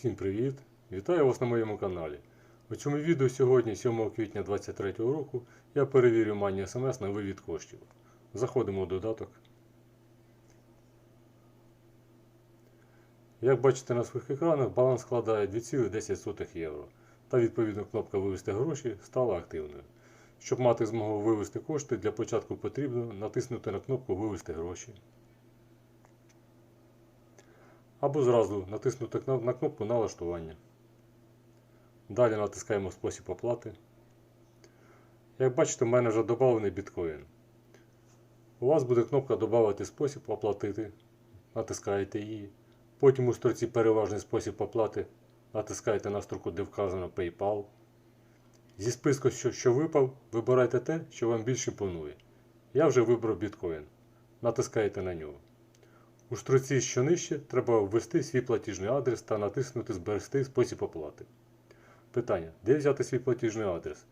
Всім привіт! Вітаю вас на моєму каналі. У цьому відео сьогодні, 7 квітня 2023 року, я перевірю Money SMS на вивід коштів. Заходимо у додаток. Як бачите на своїх екранах, баланс складає 2,10 євро. Та відповідно кнопка Вивести гроші стала активною. Щоб мати змогу вивести кошти, для початку потрібно натиснути на кнопку Вивести гроші. Або зразу натиснути на кнопку налаштування. Далі натискаємо спосіб оплати. Як бачите, в мене вже додавлений біткоін. У вас буде кнопка Добавити спосіб оплатити. Натискаєте її. Потім у строці Переважний спосіб оплати натискаєте на строку, де вказано PayPal. Зі списку, що, що випав, вибирайте те, що вам більше імпонує. Я вже вибрав біткоін. Натискаєте на нього. У строці, що нижче, треба ввести свій платіжний адрес та натиснути Зберегти спосіб оплати. Питання: де взяти свій платіжний адрес?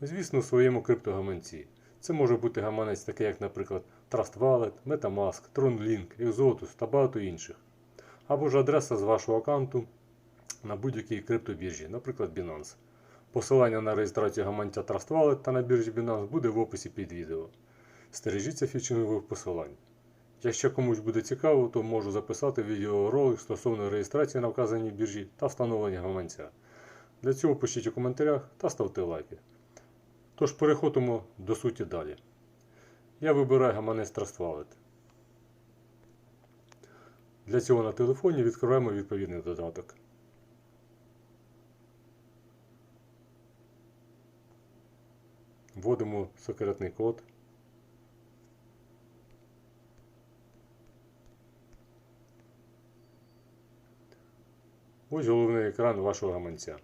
Звісно, у своєму криптогаманці. Це може бути гаманець, такий як, наприклад, Trust Wallet, Metamask, TronLink, Exodus та багато інших. Або ж адреса з вашого аккаунту на будь-якій криптобіржі, наприклад, Binance. Посилання на реєстрацію гаманця Trust Wallet та на біржі Binance буде в описі під відео. Стережіться фішингових посилань. Якщо комусь буде цікаво, то можу записати відеоролик стосовно реєстрації на вказаній біржі та встановлення гаманця. Для цього пишіть у коментарях та ставте лайки. Тож переходимо до суті далі. Я вибираю гаманець Trust Wallet. Для цього на телефоні відкриваємо відповідний додаток. Вводимо секретний код. Ось головний екран вашого гаманця.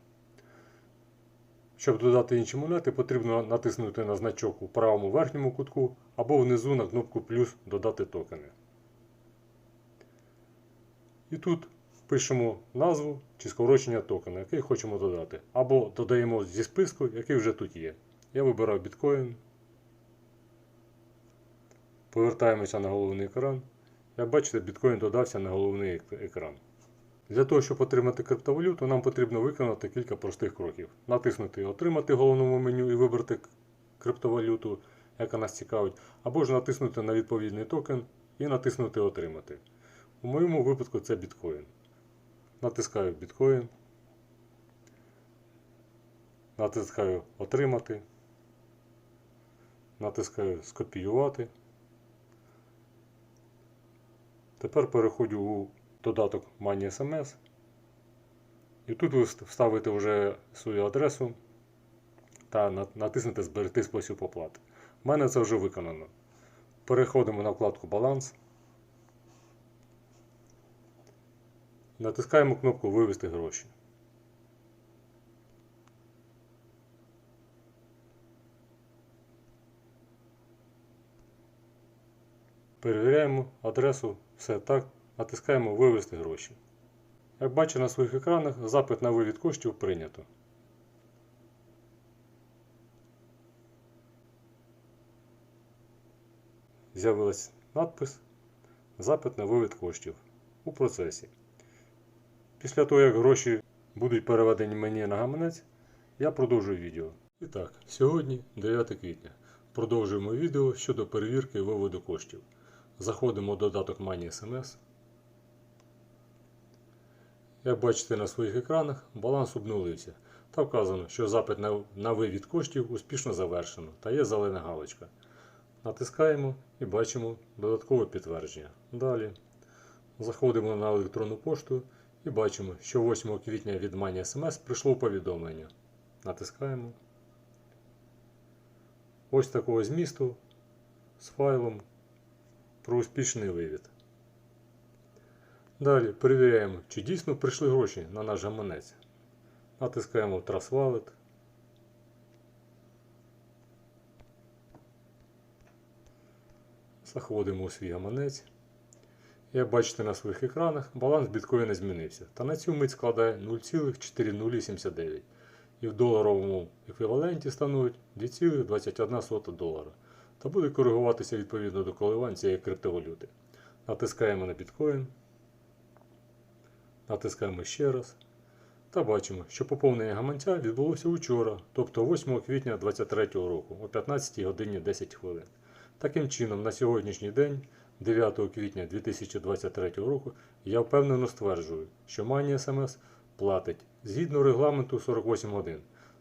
Щоб додати інші монети, потрібно натиснути на значок у правому верхньому кутку або внизу на кнопку плюс Додати токени. І тут пишемо назву чи скорочення токена, який хочемо додати. Або додаємо зі списку, який вже тут є. Я вибираю біткоін. Повертаємося на головний екран. Як бачите, біткоін додався на головний екран. Для того, щоб отримати криптовалюту, нам потрібно виконати кілька простих кроків. Натиснути Отримати в головному меню і вибрати криптовалюту, яка нас цікавить, або ж натиснути на відповідний токен і натиснути Отримати. У моєму випадку це біткоін. Натискаю біткоін. Натискаю Отримати. Натискаю Скопіювати. Тепер переходжу у додаток Money SMS. І тут ви вставите вже свою адресу та на- натиснете Зберегти спосіб оплати. У мене це вже виконано. Переходимо на вкладку Баланс. Натискаємо кнопку Вивести гроші. Перевіряємо адресу, все так, натискаємо Вивести гроші. Як бачите на своїх екранах, запит на вивід коштів прийнято. З'явилась надпис Запит на вивід коштів у процесі. Після того, як гроші будуть переведені мені на гаманець, я продовжую відео. І так, сьогодні 9 квітня. Продовжуємо відео щодо перевірки виводу коштів. Заходимо в додаток SMS. Як бачите на своїх екранах, баланс обнулився. Та вказано, що запит на, вивід коштів успішно завершено та є зелена галочка. Натискаємо і бачимо додаткове підтвердження. Далі заходимо на електронну пошту і бачимо, що 8 квітня від Money SMS прийшло повідомлення. Натискаємо. Ось такого змісту з файлом про успішний вивід. Далі перевіряємо, чи дійсно прийшли гроші на наш гаманець. Натискаємо Trust. Заходимо у свій гаманець. Як бачите на своїх екранах, баланс біткоїна змінився. Та на цю мить складає 0,4079 і в доларовому еквіваленті становить 2,21 долара та буде коригуватися відповідно до коливань цієї криптовалюти. Натискаємо на біткоін. Натискаємо ще раз. Та бачимо, що поповнення гаманця відбулося учора, тобто 8 квітня 2023 року о 15 годині 10 хвилин. Таким чином, на сьогоднішній день, 9 квітня 2023 року, я впевнено стверджую, що Money SMS платить згідно регламенту 48 годин,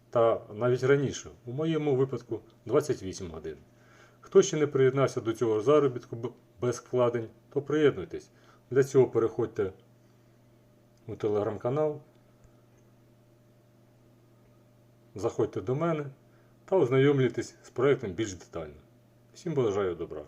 та навіть раніше, у моєму випадку 28 годин. Хто ще не приєднався до цього заробітку без вкладень, то приєднуйтесь. Для цього переходьте у телеграм-канал, заходьте до мене та ознайомлюйтесь з проєктом більш детально. Всім бажаю добра!